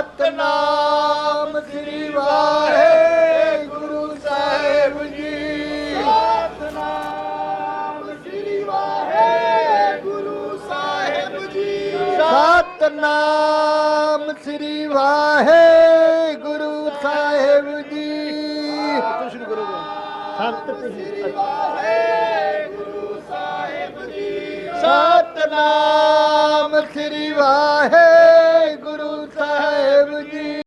ਸਤਨਾਮ ਸ੍ਰੀ ਵਾਹਿਗੁਰੂ ਸਾਹਿਬ ਜੀ ਸਤਨਾਮ ਸ੍ਰੀ ਵਾਹਿਗੁਰੂ ਸਾਹਿਬ ਜੀ ਸਤਨਾਮ ਸ੍ਰੀ ਵਾਹਿਗੁਰੂ ਸਾਹਿਬ ਜੀ ਸ਼ੁਰੂ ਕਰੋਗੇ ਸਤ ਵਾਹਿਗੁਰੂ ਸਾਹਿਬ ਜੀ ਸਤਨਾਮ ਸ੍ਰੀ ਵਾਹਿਗੁਰੂ